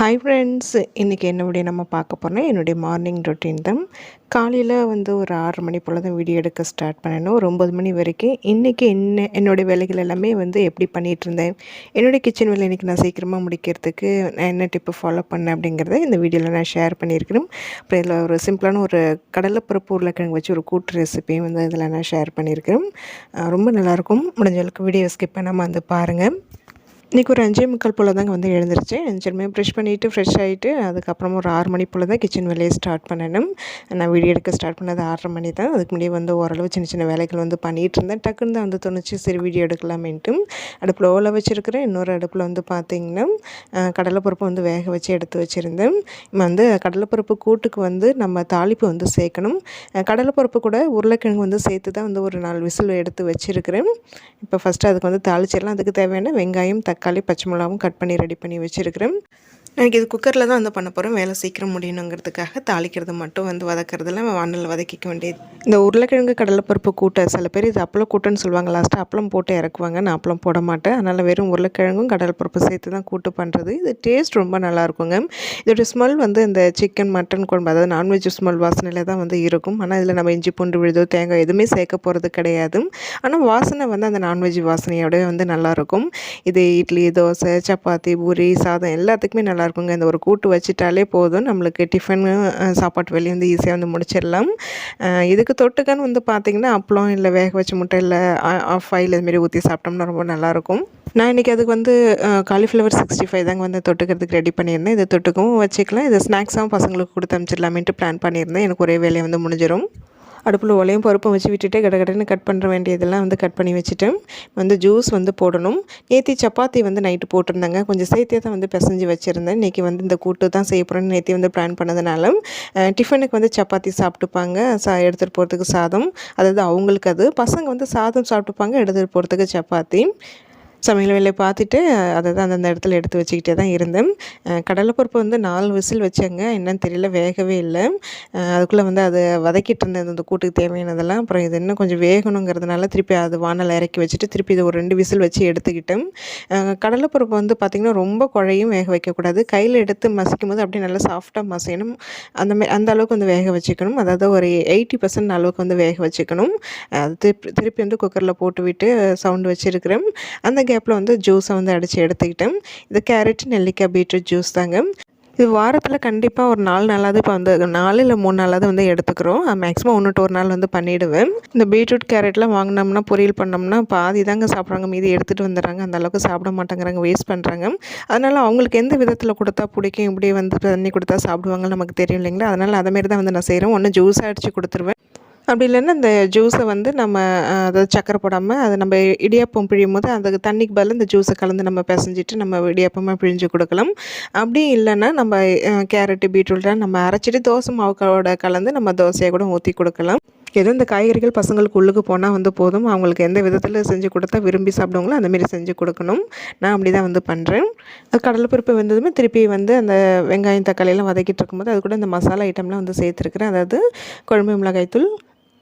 Hi friends இன்றைக்கி என்னுடைய நம்ம பார்க்க போகிறோம் என்னுடைய மார்னிங் ரொட்டீன் தான். காலையில் வந்து ஒரு ஆறு மணி போல் தான் வீடியோ எடுக்க ஸ்டார்ட் பண்ணணும். ஒரு ஒம்பது மணி வரைக்கும் இன்றைக்கி என்ன என்னுடைய வேலைகள் எல்லாமே வந்து எப்படி பண்ணிகிட்டு இருந்தேன்? என்னுடைய கிச்சன் வேலை இன்றைக்கி நான் சீக்கிரமாக முடிக்கிறதுக்கு நான் என்ன டிப்பு ஃபாலோ பண்ணேன் அப்படிங்கிறத இந்த வீடியோவில் நான் ஷேர் பண்ணியிருக்கிறேன். அப்புறம் இதில் ஒரு சிம்பிளான ஒரு கடலைப்பருப்பு உருளைக்கிழங்கு வச்சு ஒரு கூட்டு ரெசிபியும் வந்து இதில் நான் ஷேர் பண்ணியிருக்கிறேன். ரொம்ப நல்லாயிருக்கும் முடிஞ்ச அளவுக்கு வீடியோ ஸ்கிப் பண்ணாமல் வந்து பாருங்கள் இன்றைக்கி ஒரு அஞ்சே முக்கால் போல் தாங்க வந்து எழுந்துருச்சு. அஞ்சுமே ப்ரெஷ் பண்ணிவிட்டு ஃப்ரெஷ் ஆகிட்டு அதுக்கப்புறம் ஒரு ஆறு மணி போல் தான் கிச்சன் வேலையை ஸ்டார்ட் பண்ணணும். நான் வீடியோ எடுக்க ஸ்டார்ட் பண்ணது ஆறரை மணி தான். அதுக்கு முன்னாடி வந்து ஓரளவு சின்ன சின்ன வேலைகள் வந்து பண்ணிகிட்டு இருந்தேன். டக்குன்னு தான் வந்து தோணுச்சு சரி வீடியோ எடுக்கலாமேன்ட்டும் அடுப்பில் ஓலை வச்சுருக்கிறேன். இன்னொரு அடுப்பில் வந்து பார்த்திங்கன்னா கடலைப்பருப்பு வந்து வேக வச்சு எடுத்து வச்சுருந்தேன். இப்போ வந்து கடலைப்பருப்பு கூட்டுக்கு வந்து நம்ம தாளிப்பு வந்து சேர்க்கணும். கடலைப்பருப்பு கூட உருளைக்கிழங்கு வந்து சேர்த்து தான் வந்து ஒரு நாலு விசில் எடுத்து வச்சுருக்கிறேன். இப்போ ஃபஸ்ட்டு அதுக்கு வந்து தாளிச்சிடலாம். அதுக்கு தேவையான வெங்காயம் தக்காளி பச்சை மிளகாவும் கட் பண்ணி ரெடி பண்ணி வச்சுருக்கிறேன். எனக்கு இது குக்கரில் தான் வந்து பண்ண போகிறோம் வேலை சீக்கிரம் முடியணுங்கிறதுக்காக தாளிக்கிறது மட்டும் வந்து வதக்கிறதுல வானல் வதக்கிக்க வேண்டியது. இந்த உருளைக்கிழங்கு கடலைப்பருப்பு கூட்டை சில பேர் இது அப்பளம் கூட்டுன்னு சொல்லுவாங்க. லாஸ்ட்டாக அப்பளம் போட்டு இறக்குவாங்க. நான் அப்பளம் போட மாட்டேன். அதனால் வெறும் உருளைக்கிழங்கும் கடலைப்பருப்பு சேர்த்து தான் கூட்டு பண்ணுறது இது டேஸ்ட் ரொம்ப நல்லாயிருக்குங்க இதோட ஸ்மெல் வந்து இந்த சிக்கன் மட்டன் குழம்பு அதாவது நான்வெஜ் ஸ்மெல் வாசனையில் தான் வந்து இருக்கும். ஆனால் இதில் நம்ம இஞ்சி பூண்டு விழுதோ தேங்காய் எதுவுமே சேர்க்க போகிறது கிடையாது. ஆனால் வாசனை வந்து அந்த நான்வெஜ் வாசனையோட வந்து நல்லாயிருக்கும் இது இட்லி தோசை சப்பாத்தி பூரி சாதம் எல்லாத்துக்குமே நல்லா நல்லாயிருக்குங்க. இந்த ஒரு கூட்டு வச்சிட்டாலே போதும். நம்மளுக்கு டிஃபன் சாப்பாட்டு வேலையை வந்து ஈஸியாக வந்து முடிச்சிடலாம். இதுக்கு தொட்டுக்கன்னு வந்து பார்த்திங்கன்னா அப்பளம் இல்லை வேக வச்ச முட்டை இல்லை ஆஃப் ஆயில் இதுமாரி ஊற்றி சாப்பிட்டோம்னா ரொம்ப நல்லாயிருக்கும். நான் இன்றைக்கி அதுக்கு வந்து காலிஃப்ளவர் சிக்ஸ்டி ஃபைவ் தாங்க வந்து தொட்டுக்கிறதுக்கு ரெடி பண்ணியிருந்தேன். இதை தொட்டுக்கவும் வச்சுக்கலாம். இதை ஸ்நாக்ஸாகவும் பசங்களுக்கு கொடுத்து அனுப்பிச்சிடலாமேன்ட்டு பிளான் பண்ணியிருந்தேன். எனக்கு ஒரே வேலையை வந்து முடிஞ்சிடும் அடுப்பில் ஒலையும் பருப்பும் வச்சு விட்டுட்டு கடகடன்னு கட் பண்ணுற வேண்டியதெல்லாம் வந்து கட் பண்ணி வச்சுட்டேன் வந்து ஜூஸ் வந்து போடணும். நேற்று சப்பாத்தி வந்து நைட்டு போட்டிருந்தாங்க. கொஞ்சம் சேர்த்தே தான் வந்து பிசைஞ்சு வச்சுருந்தேன். இன்றைக்கி வந்து இந்த கூட்டு தான் செய்ய போகிறேன்னு நேற்றி வந்து பிளான் பண்ணதுனாலும் டிஃபனுக்கு வந்து சப்பாத்தி சாப்பிட்டுப்பாங்க. சா எடுத்துகிட்டு போகிறதுக்கு சாதம். அதாவது அவங்களுக்கு அது. பசங்க வந்து சாதம் சாப்பிட்டுப்பாங்க எடுத்துகிட்டு போகிறதுக்கு சப்பாத்தி. சமையல் வேலையை பார்த்துட்டு அதை தான் அந்தந்த இடத்துல எடுத்து வச்சுக்கிட்டே தான் இருந்தேன். கடலைப்பருப்பு வந்து நாலு விசில் வச்சேங்க. என்னன்னு தெரியல வேகவே இல்லை. அதுக்குள்ளே வந்து அதை வதக்கிட்டு இருந்தேன் அந்த கூட்டுக்கு தேவையானதெல்லாம். அப்புறம் இது இன்னும் கொஞ்சம் வேகணுங்கிறதுனால திருப்பி அது வானல் இறக்கி வச்சுட்டு திருப்பி இது ஒரு ரெண்டு விசில் வச்சு எடுத்துக்கிட்டேன். கடலைப்பருப்பு வந்து பார்த்திங்கன்னா ரொம்ப குழையும் வேக வைக்கக்கூடாது. கையில் எடுத்து மசிக்கும் போது அப்படியே நல்லா சாஃப்டாக மசியணும். அந்த மாதிரி அந்த அளவுக்கு வந்து வேக வச்சுக்கணும். அதாவது ஒரு எயிட்டி பர்சன்ட் அளவுக்கு வந்து வேக வச்சுக்கணும். அது திருப்பி திருப்பி வந்து குக்கரில் போட்டு விட்டு சவுண்டு வச்சுருக்கிறேன். அந்த கேப்பில் வந்து ஜூஸை வந்து அடித்து எடுத்துக்கிட்டேன். இது கேரட் நெல்லிக்காய் பீட்ரூட் ஜூஸ் தாங்க. இது வாரத்தில் கண்டிப்பாக ஒரு நாலு நாளாவது இப்போ வந்து நாலு இல்லை மூணு நாளாவது வந்து எடுத்துக்கிறோம். மேக்ஸிமம் ஒன்று ஒரு நாள் வந்து பண்ணிவிடுவேன் இந்த பீட்ரூட் கேரட்லாம் வாங்கினோம்னா பொரியல் பண்ணோம்னா பாதி தாங்க சாப்பிட்றாங்க. மீதி எடுத்துகிட்டு வந்துடுறாங்க. அந்த அளவுக்கு சாப்பிட மாட்டேங்கிறாங்க வேஸ்ட் பண்ணுறாங்க அதனால் அவங்களுக்கு எந்த விதத்தில் கொடுத்தா பிடிக்கும்? இப்படி வந்து தண்ணி கொடுத்தா சாப்பிடுவாங்க நமக்கு தெரியும் இல்லைங்களா? அதனால் அதமாரி தான் வந்து நான் செய்கிறேன் ஒன்று ஜூஸாக அடித்து கொடுத்துருவேன். அப்படி இல்லைன்னா இந்த ஜூஸை வந்து நம்ம அதை சக்கரை போடாமல் அதை நம்ம இடியாப்பம் பிழியும் போது அதுக்கு தண்ணிக்கு பதில் இந்த ஜூஸை கலந்து நம்ம பிசைஞ்சிட்டு நம்ம இடியாப்பமாக பிழிஞ்சு கொடுக்கலாம். அப்படி இல்லைன்னா நம்ம கேரட்டு பீட்ரூட்லாம் நம்ம அரைச்சிட்டு தோசை மாவுக்கோட கலந்து நம்ம தோசையை கூட ஊற்றி கொடுக்கலாம். எதுவும் இந்த காய்கறிகள் பசங்களுக்கு உள்ளுக்கு போனால் வந்து போதும். அவங்களுக்கு எந்த விதத்தில் செஞ்சு கொடுத்தா விரும்பி சாப்பிடுவாங்களோ அந்தமாரி செஞ்சு கொடுக்கணும். நான் அப்படி தான் வந்து பண்ணுறேன் கடலைப்பருப்பு வந்ததுமே திருப்பி வந்து அந்த வெங்காயம் தக்காளியெல்லாம் வதக்கிட்டு இருக்கும்போது அது கூட இந்த மசாலா ஐட்டம்லாம் வந்து சேர்த்துருக்குறேன். அதாவது குழம்பு மிளகாய்த்தூள்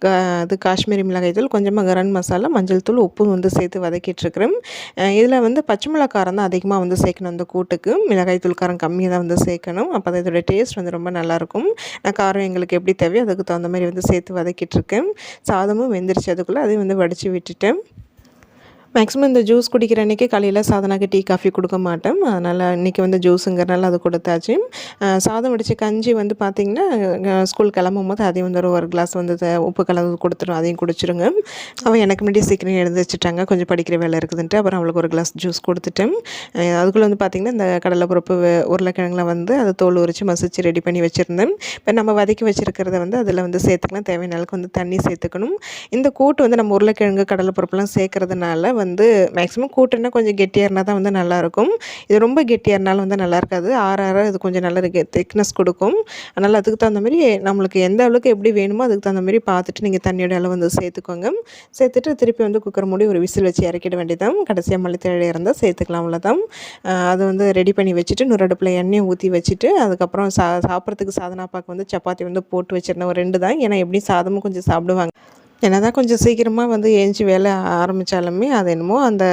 கா அது காஷ்மீரி மிளகாய்த்தூள் கொஞ்சமாக கரம் மசாலா மஞ்சள் தூள் உப்பும் வந்து சேர்த்து வதக்கிட்டுருக்குறேன் இதில் வந்து பச்சை மிளகா காரம் தான் அதிகமாக வந்து சேர்க்கணும் அந்த கூட்டுக்கு. மிளகாய்த்தூள் காரம் கம்மியாக தான் வந்து சேர்க்கணும். அப்போ தான் இதோட டேஸ்ட் வந்து ரொம்ப நல்லாயிருக்கும். நான் காரம் எங்களுக்கு எப்படி தேவையோ அதுக்கு தகுந்த மாதிரி வந்து சேர்த்து வதக்கிட்டுருக்கேன். சாதமும் வெந்துருச்சு அதுக்குள்ளே அதையும் வந்து வடித்து விட்டுட்டேன். மேக்ஸிமம் இந்த ஜூஸ் குடிக்கிற அன்றைக்கி காலையில் சாதனாக்கு டீ காஃபி கொடுக்க மாட்டேன் அதனால் இன்றைக்கி வந்து ஜூஸுங்கிறனால அது கொடுத்தாச்சு. சாதம் வடித்த கஞ்சி வந்து பார்த்திங்கன்னா ஸ்கூல் கிளம்பும் போது அதையும் வந்து ஒரு ஒரு கிளாஸ் வந்து த- உப்பு கலந்து கொடுத்துரும். அதையும் குடிச்சிருங்க. அவன் எனக்கு முன்னாடி சீக்கிரம் எழுந்து வச்சுட்டாங்க. கொஞ்சம் படிக்கிற வேலை இருக்குதுன்ட்டு அப்புறம் அவளுக்கு ஒரு கிளாஸ் ஜூஸ் கொடுத்துட்டேன். அதுக்குள்ளே வந்து பார்த்திங்கன்னா இந்த கடலைப்பருப்பு உருளைக்கிழங்குலாம் வந்து அதை தோல் உரித்து மசிச்சு ரெடி பண்ணி வச்சுருந்தேன். இப்போ நம்ம வதக்கி வச்சுருக்கிறத வந்து அதில் வந்து சேர்த்துக்கலாம். தேவையான அளவுக்கு வந்து தண்ணி சேர்த்துக்கணும். இந்த கூட்டு வந்து நம்ம உருளைக்கிழங்கு கடலைப்பருப்புலாம் சேர்க்கறதுனால வந்து மேக்ஸிமம் கூட்டுனா கொஞ்சம் கெட்டியாக இருந்தால் தான் வந்து நல்லாயிருக்கும். இது ரொம்ப கெட்டியாக இருந்தாலும் வந்து நல்லா இருக்காது ஆற ஆற இது கொஞ்சம் நல்ல திக்னஸ் கொடுக்கும். அதனால் அதுக்கு தகுந்த மாதிரி நம்மளுக்கு எந்த அளவுக்கு எப்படி வேணுமோ அதுக்கு தகுந்த மாதிரி பார்த்துட்டு நீங்கள் தண்ணியோட அளவு வந்து சேர்த்துக்கோங்க. சேர்த்துட்டு திருப்பி வந்து குக்கர் மூடி ஒரு விசில் வச்சு இறக்கிட வேண்டியதான் கடைசியாக மல்லித்தழை இருந்தால் சேர்த்துக்கலாம் அவ்வளோதான் அதை வந்து ரெடி பண்ணி வச்சுட்டு இன்னொரு அடுப்பில் எண்ணெயை ஊற்றி வச்சுட்டு அதுக்கப்புறம் சா சாப்பிட்றதுக்கு சாதனாப்பாக்கு வந்து சப்பாத்தி வந்து போட்டு வச்சுருந்தேன் ஒரு ரெண்டு தான். ஏன்னா எப்படியும் சாதமும் கொஞ்சம் சாப்பிடுவாங்க. என்ன தான் கொஞ்சம் சீக்கிரமாக வந்து ஏஞ்சி வேலை ஆரம்பித்தாலுமே அது என்னமோ அந்த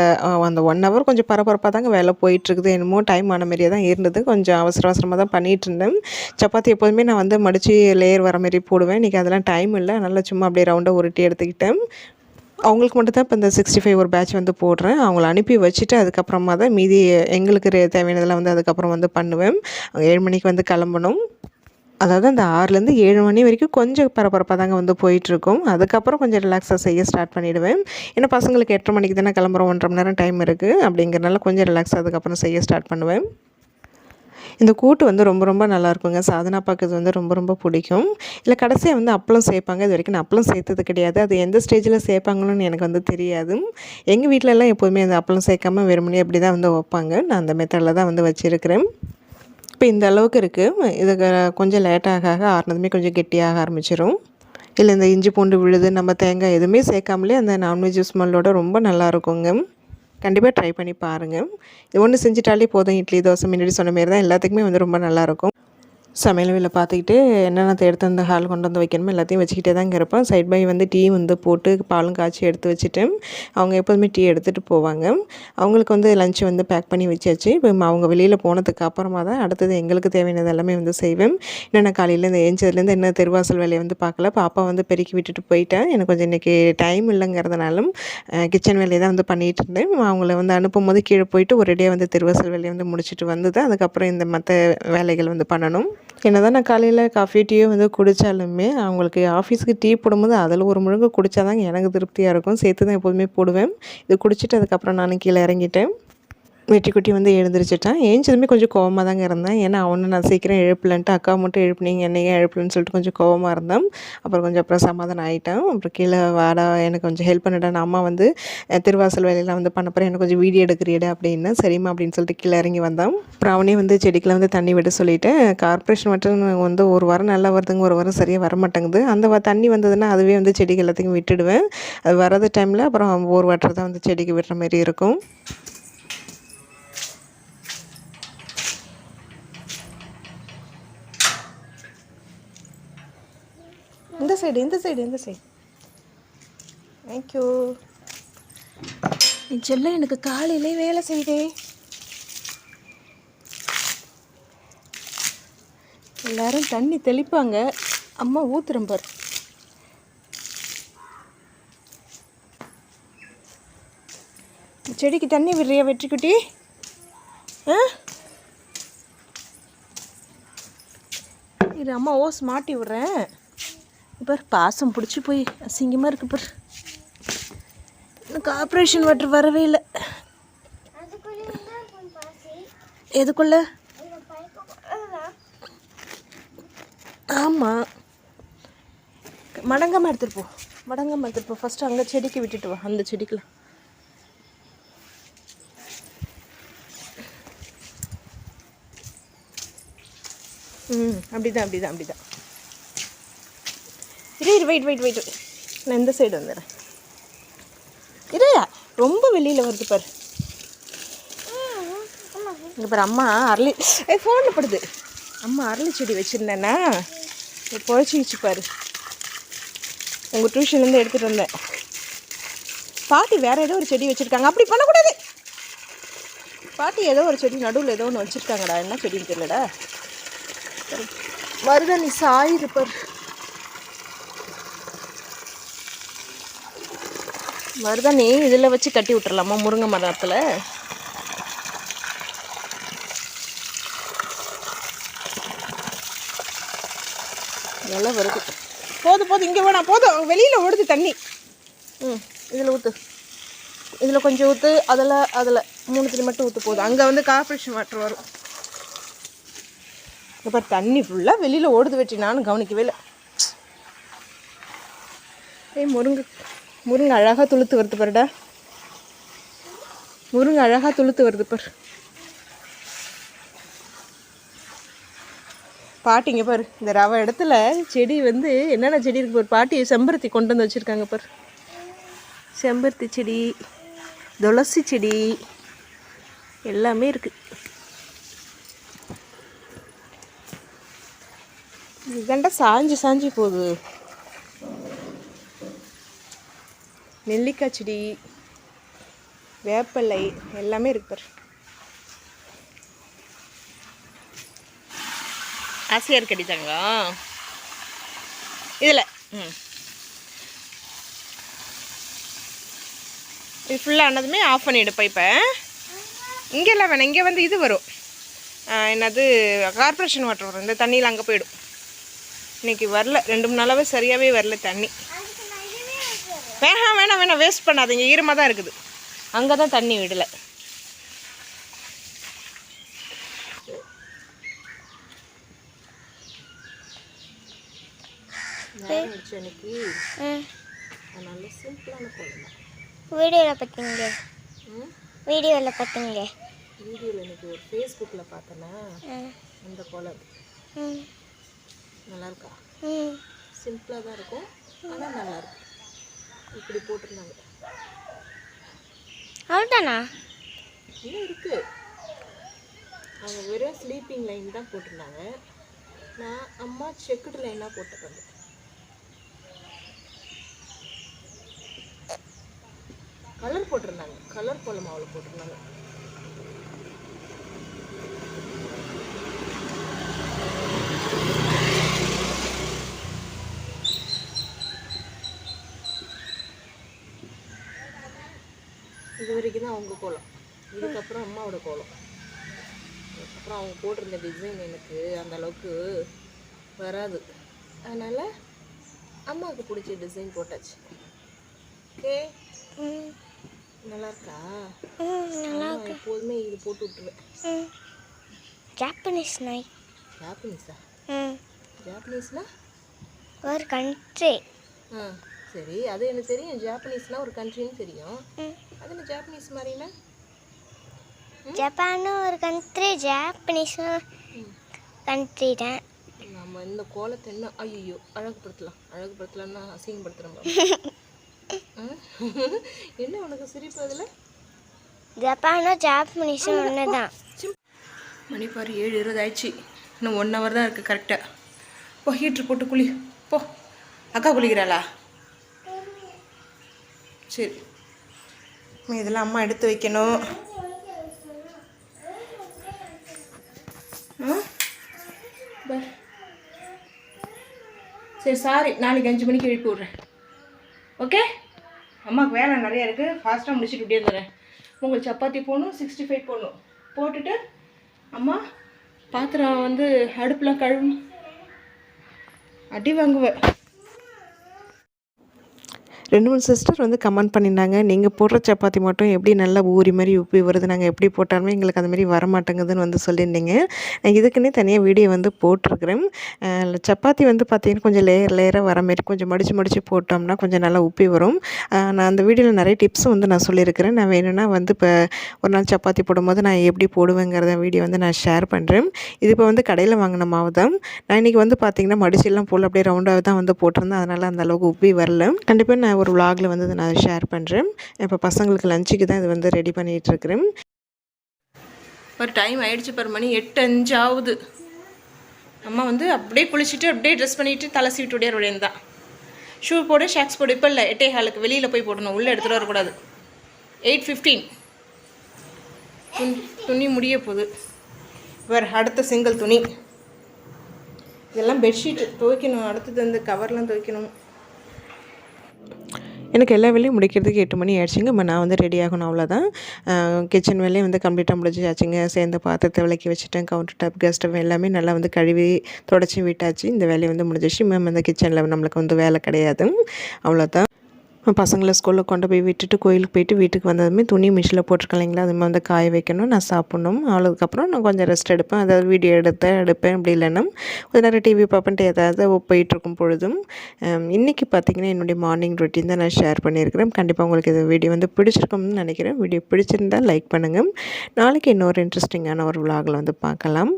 அந்த ஒன் ஹவர் கொஞ்சம் பரபரப்பாக தாங்க வேலை போயிட்டுருக்குது. என்னமோ டைம் ஆன மாதிரியே தான் இருந்தது. கொஞ்சம் அவசர அவசரமாக தான் பண்ணிகிட்டு இருந்தேன் சப்பாத்தி எப்போதுமே நான் வந்து மடித்து லேயர் வர மாரி போடுவேன். இன்றைக்கி அதெல்லாம் டைம் இல்லை. நல்லா சும்மா அப்படியே ரவுண்டாக உருட்டி எடுத்துக்கிட்டேன். அவங்களுக்கு மட்டும் தான் இப்போ இந்த சிக்ஸ்டி ஃபைவ் ஒரு பேட்ச் வந்து போடுறேன். அவங்கள அனுப்பி வச்சுட்டு அதுக்கப்புறமா தான் மீதி எங்களுக்கு தேவையானதெல்லாம் வந்து அதுக்கப்புறம் வந்து பண்ணுவேன். அவங்க ஏழு மணிக்கு வந்து கிளம்பணும். அதாவது அந்த ஆறுலேருந்து ஏழு மணி வரைக்கும் கொஞ்சம் பரபரப்பாக தாங்க வந்து போயிட்டுருக்கும். அதுக்கப்புறம் கொஞ்சம் ரிலாக்ஸாக செய்ய ஸ்டார்ட் பண்ணிவிடுவேன் ஏன்னா பசங்களுக்கு எட்டரை மணிக்கு தானே கிளம்புறோம் ஒன்றரை மணி நேரம் டைம் இருக்குது அப்படிங்கிறனால கொஞ்சம் ரிலாக்ஸாக அதுக்கப்புறம் செய்ய ஸ்டார்ட் பண்ணுவேன். இந்த கூட்டு வந்து ரொம்ப ரொம்ப நல்லா இருக்குங்க. சாதனா பார்க்கறது வந்து ரொம்ப ரொம்ப பிடிக்கும். இல்லை கடைசியாக வந்து அப்பளம் சேர்ப்பாங்க. இது வரைக்கும் நான் அப்பளம் சேர்த்தது கிடையாது. அது எந்த ஸ்டேஜில் சேர்ப்பாங்கன்னு எனக்கு வந்து தெரியாது. எங்கள் வீட்டிலலாம் எப்போதுமே அந்த அப்பளம் சேர்க்காம வெறுமனே அப்படி தான் வந்து வைப்பாங்க. நான் அந்த மெத்தடில் தான் வந்து வச்சுருக்கிறேன். இப்போ இந்த அளவுக்கு இருக்குது இது கொஞ்சம் லேட்டாக ஆக ஆறுனதுமே கொஞ்சம் கெட்டியாக ஆரம்பிச்சிடும் இல்லை இந்த இஞ்சி பூண்டு விழுது நம்ம தேங்காய் எதுவுமே சேர்க்காமலே அந்த நான்வெஜ் ஸ்மெல்லோட ரொம்ப நல்லா இருக்குங்க கண்டிப்பாக ட்ரை பண்ணி பாருங்கள் இது ஒன்று செஞ்சுட்டாலே போதும். இட்லி தோசை முன்னாடி சொன்ன மாரி தான் எல்லாத்துக்குமே வந்து ரொம்ப நல்லாயிருக்கும் சமையல் வேலை பார்த்துக்கிட்டு என்னென்ன எடுத்து அந்த ஹால் கொண்டு வந்து வைக்கணுமோ எல்லாத்தையும் வச்சுக்கிட்டே தாங்க இருப்பேன் சைட் பை வந்து டீ வந்து போட்டு பாலும் காய்ச்சி எடுத்து வச்சுட்டு அவங்க எப்போதுமே டீ எடுத்துகிட்டு போவாங்க. அவங்களுக்கு வந்து லஞ்ச் வந்து பேக் பண்ணி வச்சாச்சு. இப்போ அவங்க வெளியில் போனதுக்கு அப்புறமா தான் அடுத்தது எங்களுக்கு தேவையானது எல்லாமே வந்து செய்வேன். என்னென்ன காலையில் இந்த ஏஞ்சதுலேருந்து என்ன தெருவாசல் வேலையை வந்து பார்க்கல. பாப்பா வந்து பெருக்கி விட்டுட்டு போயிட்டேன் எனக்கு கொஞ்சம் இன்றைக்கி டைம் இல்லைங்கிறதுனாலும் கிச்சன் வேலையை தான் வந்து பண்ணிகிட்டு இருந்தேன். அவங்கள வந்து அனுப்பும் போது கீழே போயிட்டு ஒரேடியாக வந்து தெருவாசல் வேலையை வந்து முடிச்சுட்டு வந்தது அதுக்கப்புறம் இந்த மற்ற வேலைகள் வந்து பண்ணணும். என்ன தான் நான் காலையில் காஃபி டீயும் வந்து குடித்தாலுமே அவங்களுக்கு ஆஃபீஸுக்கு டீ போடும்போது அதில் ஒரு முழுங்கு குடித்தாதாங்க எனக்கு திருப்தியாக இருக்கும். சேர்த்து தான் எப்போதுமே போடுவேன். இது குடிச்சிட்டு அதுக்கப்புறம் நான் கீழே இறங்கிட்டேன். வெற்றிக்குட்டி வந்து எழுந்திரிச்சிட்டான். ஏஞ்சதுமே கொஞ்சம் கோவமாக தாங்க இருந்தேன். ஏன்னா அவனை நான் சீக்கிரம் எழுப்பலன்ட்டு அக்கா மட்டும் எழுப்புனீங்க என்னையே எழுப்பலன்னு சொல்லிட்டு கொஞ்சம் கோவமாக இருந்தேன். அப்புறம் கொஞ்சம் அப்புறம் சமாதானம் ஆகிட்டேன் அப்புறம் கீழே வாடா எனக்கு கொஞ்சம் ஹெல்ப் பண்ணிட்டேன் நான் அம்மா வந்து திருவாசல் வேலையெல்லாம் வந்து பண்ண போகிறேன் எனக்கு கொஞ்சம் வீடியோ எடுக்கிறீடு அப்படின்னு சரிம்மா அப்படின்னு சொல்லிட்டு கீழே இறங்கி வந்தான். அப்புறம் அவனே வந்து செடிக்கெலாம் வந்து தண்ணி விட சொல்லிவிட்டேன் கார்பரேஷன் மட்டும் வந்து ஒரு வாரம் நல்லா வருதுங்க. ஒரு வாரம் சரியாக வர மாட்டேங்குது அந்த தண்ணி வந்ததுன்னா அதுவே வந்து செடிக்கு எல்லாத்தையும் விட்டுடுவேன். அது வர்றது டைமில் அப்புறம் ஓர் வாட்டர் தான் வந்து செடிக்கு விடுற மாதிரி இருக்கும். இந்த சைடு இந்த சைடு இந்த சைடு தேங்க்யூ என் செல்லம் எனக்கு காலையிலே வேலை செய்தே. எல்லாரும் தண்ணி தெளிப்பாங்க. அம்மா ஊத்துறேன் பாரு. செடிக்கு தண்ணி விடுறியா வெற்றிக்குட்டி? ஆ? இது அம்மா ஓஸ் மாட்டி விடுறேன். இப்போ பாசம் பிடிச்சி போய் அசிங்கமாக இருக்கு பார் எனக்கு ஆப்ரேஷன் வாட்டர் வரவே இல்லை. எதுக்குள்ள? ஆமாம் மடங்காமல் எடுத்துகிட்டு போ. மடங்காமல் எடுத்துகிட்டு போ. ஃபஸ்ட்டு அங்கே செடிக்கு விட்டுட்டு வா. அந்த செடிக்கெலாம் ம் அப்படிதான் அப்படிதான் அப்படிதான். தான் இரு வெயிட் வெயிட் வெயிட் நான் இந்த சைடு வந்துடுறேன். இரு ரொம்ப வெளியில் வருது பாரு. இங்கே பாரு அம்மா அரளி ஏ ஃபோனில் படுது. அம்மா அரளி செடி வச்சுருந்தேன்னா பொழைச்சிக்கிச்சு பாரு. உங்கள் டியூஷன்லேருந்து எடுத்துகிட்டு வந்தேன். பாட்டி வேறு ஏதோ ஒரு செடி வச்சுருக்காங்க. அப்படி பண்ணக்கூடாது. பாட்டி ஏதோ ஒரு செடி நடுவில் ஏதோ ஒன்று வச்சுருக்காங்கடா. என்ன செடின்னு தெரியலடா. மருதாணி நீ பாரு. மருதாணி இதில் வச்சு கட்டி விட்டுறலாமா? முருங்கை மரத்தில்? நல்லா வருது. போதும் போதும் இங்கே வேணாம் போதும் வெளியில் ஓடுது தண்ணி. ம் இதில் ஊற்று இதில் கொஞ்சம் ஊற்று அதில் அதில். மூணுத்துல மட்டும் ஊற்று போதும். அங்கே வந்து கார்பரேஷன் வாட்டர் வரும். இப்போ தண்ணி ஃபுல்லாக வெளியில் ஓடுது வெட்டி. நானும் கவனிக்கவே இல்லை. ஏய் முருங்கை. முருங்கை அழகாக துளுத்து வருது பாருடா. முருங்கை அழகாக துளுத்து வருது பாரு. பாட்டிங்க பாரு இந்த ரவை இடத்துல செடி வந்து என்னென்ன செடி இருக்கு பாரு? பாட்டி செம்பருத்தி கொண்டு வந்து வச்சுருக்காங்க பாரு. செம்பருத்தி செடி துளசி செடி எல்லாமே இருக்குது இதுதாண்டா சாஞ்சு சாஞ்சு போகுது. நெல்லிக்காய் செடி வேப்பலை எல்லாமே இருக்கு பாரு. ஆசையாக இருக்கடி தங்கம் இதில். ம். இது ஃபுல்லாக ஆனதுமே ஆஃப் பண்ணிவிடுப்பா இப்போ. இங்கே இல்லை வேணாம் இங்கே வந்து இது வரும். என்னது கார்ப்பரேஷன் வாட்டர் வரும். இந்த தண்ணியில் அங்கே போயிடும். இன்னைக்கு வரல ரெண்டு மூணு நாளாகவே சரியாகவே வரல தண்ணி. வேணாம் வேணாம் வேஸ்ட் பண்ணாதீங்க. ஈரமாக தான் இருக்குது. அங்கே தான் தண்ணி விடலை. வீடியோவில் பார்த்தீங்க வீடியோவில் பார்த்தீங்க வீடியோவில் இன்னைக்கு ஒரு ஃபேஸ்புக்கில் பார்த்தேன்னா அந்த கோலம் ம். நல்லா இருக்கா? ம். சிம்பிளாக தான் இருக்கும். ஆனால் நல்லா இருக்கும் இப்படி போட்டிருந்தாங்க. அவ்வளோதானா இன்னும் இருக்கு. அவங்க வெறும் ஸ்லீப்பிங் லைன் தான் போட்டிருந்தாங்க. நான் அம்மா செக்குடு லைனாக போட்டுருந்தேன் கலர் போட்டிருந்தாங்க. கலர் கோலம் அவளை போட்டிருந்தாங்க. இது வரைக்கும் தான் அவங்க கோலம். இதுக்கப்புறம் அம்மாவோட கோலம். அதுக்கப்புறம் அவங்க போட்டிருந்த டிசைன் எனக்கு அந்த அளவுக்கு வராது. அதனால் அம்மாவுக்கு பிடிச்ச டிசைன் போட்டாச்சு. ஓகே நல்லா இருக்கா? நான் எப்போதுமே இது போட்டு விட்டுருவேன். ஜாப்பனீஸ் நாய் ஜாப்பனீஸா ஜாப்பனீஸ்னா ஒரு கண்ட்ரி ஆ சரி. அது எனக்கு தெரியும். ஜாப்பனீஸ்னால் ஒரு கண்ட்ரின்னு தெரியும். என்ன ஜாப்பனீஸ் மாதிரினா ஜப்பானும் ஒரு கண்ட்ரி ஜாப்பனீஸும் கண்ட்ரி தான். நம்ம இந்த கோலத்தை என்ன? ஐயோ அழகுபடுத்தலாம். அழகுபடுத்தலாம்னா அசிங்கப்படுத்துகிறோம் என்ன உனக்கு சிரிப்பு அதில்? ஜப்பானும் ஜாப்பனீஸும் ஒன்று தான். மணி பாரு ஏழு இருபது ஆயிடுச்சு. இன்னும் ஒன் ஹவர் தான் இருக்குது கரெக்டாக போ ஹீட்ரு போட்டு குளி. போ. அக்கா குளிக்கிறாளா? சரி. இதெல்லாம் அம்மா எடுத்து வைக்கணும். ஆ? சரி சாரி நாளைக்கு அஞ்சு மணிக்கு எழுப்பி விட்றேன். ஓகே அம்மாவுக்கு வேலை நிறைய இருக்குது ஃபாஸ்ட்டாக முடிச்சுட்டு இப்படியே வந்துடுறேன் உங்களுக்கு சப்பாத்தி போடணும் சிக்ஸ்டி ஃபைவ் போடணும். போட்டுட்டு அம்மா பாத்திரம் வந்து அடுப்பில் கழுவணும். அடி வாங்குவேன் ரெண்டு மூணு சிஸ்டர் வந்து கமெண்ட் பண்ணியிருந்தாங்க. நீங்கள் போடுற சப்பாத்தி மட்டும் எப்படி நல்லா ஊறி மாதிரி உப்பி வருது நாங்கள் எப்படி போட்டாலுமே எங்களுக்கு அந்த மாதிரி வர மாட்டேங்குதுன்னு வந்து சொல்லியிருந்தீங்க. நான் இதுக்குன்னே தனியாக வீடியோ வந்து போட்டிருக்கிறேன். சப்பாத்தி வந்து பார்த்தீங்கன்னா கொஞ்சம் லேயர் லேயராக வர மாதிரி கொஞ்சம் மடித்து மடித்து போட்டோம்னா கொஞ்சம் நல்லா உப்பி வரும். நான் அந்த வீடியோவில் நிறைய டிப்ஸும் வந்து நான் சொல்லியிருக்கிறேன். நான் வேணும்னா வந்து இப்போ ஒரு நாள் சப்பாத்தி போடும்போது நான் எப்படி போடுவேங்கிறத வீடியோ வந்து நான் ஷேர் பண்ணுறேன் இது இப்போ வந்து கடையில் வாங்கின மாவு தான். நான் இன்றைக்கி வந்து பார்த்தீங்கன்னா மடிச்செல்லாம் போல் அப்படியே ரவுண்டாக தான் வந்து போட்டிருந்தேன். அதனால் அந்தளவுக்கு உப்பி வரல. கண்டிப்பாக நான் ஒரு vlogல வந்து இதை நான் ஷேர் பண்ணுறேன் இப்போ பசங்களுக்கு லஞ்சுக்கு தான் இது வந்து ரெடி பண்ணிகிட்ருக்குறேன் ஒரு டைம் ஆயிடுச்சு பாரு மணி எட்டு அஞ்சு ஆகுது. அம்மா வந்து அப்படியே குளிச்சுட்டு அப்படியே ட்ரெஸ் பண்ணிவிட்டு தலை சீட்டு உடைய உடையன் ஷூ போடு ஷாக்ஸ் போடு. இப்போ இல்லை எட்டே ஹாலுக்கு வெளியில் போய் போடணும். உள்ளே எடுத்துகிட்டு வரக்கூடாது. எயிட் ஃபிஃப்டீன் துணி முடிய போகுது. வேறு அடுத்த சிங்கிள் துணி. இதெல்லாம் பெட்ஷீட்டு துவைக்கணும். அடுத்தது வந்து கவர்லாம் துவைக்கணும். எனக்கு எல்லா வேலையும் முடிக்கிறதுக்கு எட்டு மணி ஆயிடுச்சுங்க இப்போ நான் வந்து ரெடி ஆகணும் அவ்வளோதான் கிச்சன் வேலையும் வந்து கம்ப்ளீட்டாக முடிஞ்சாச்சுங்க. சேர்ந்த பாத்திரத்தை விளக்கி வச்சுட்டேன் கவுண்டர் டாப் கேஸ் ஸ்டவ் எல்லாமே நல்லா வந்து கழுவி தொடச்சி விட்டாச்சு. இந்த வேலையை வந்து முடிஞ்சிச்சு மேம் அந்த கிச்சனில் நம்மளுக்கு வந்து வேலை கிடையாது. அவ்வளோதான் பசங்களை ஸ்கூலில் கொண்டு போய் விட்டுட்டு கோயிலுக்கு போயிட்டு வீட்டுக்கு வந்ததுமே துணி மிஷினில் போட்டிருக்கேன் இல்லைங்களா? அது மாதிரி வந்து காய வைக்கணும். நான் சாப்பிட்ணும். அவ்வளோதுக்கப்புறம் நான் கொஞ்சம் ரெஸ்ட் எடுப்பேன். அதாவது வீடியோ எடுத்து எடுப்பேன். அப்படி இல்லைன்னா கொஞ்ச நேரம் டிவி பார்ப்பேன்ட்டு ஏதாவது போயிட்டுருக்கும் பொழுதும் இன்றைக்கி இன்னைக்கு பார்த்தீங்கன்னா என்னுடைய மார்னிங் ரொட்டீன் தான் நான் ஷேர் பண்ணியிருக்கிறேன். கண்டிப்பாக உங்களுக்கு இந்த வீடியோ வந்து பிடிச்சிருக்கும்னு நினைக்கிறேன். வீடியோ பிடிச்சிருந்தா லைக் பண்ணுங்கள் நாளைக்கு இன்னொரு இன்ட்ரெஸ்டிங்கான ஒரு விலாகில் வந்து பார்க்கலாம்.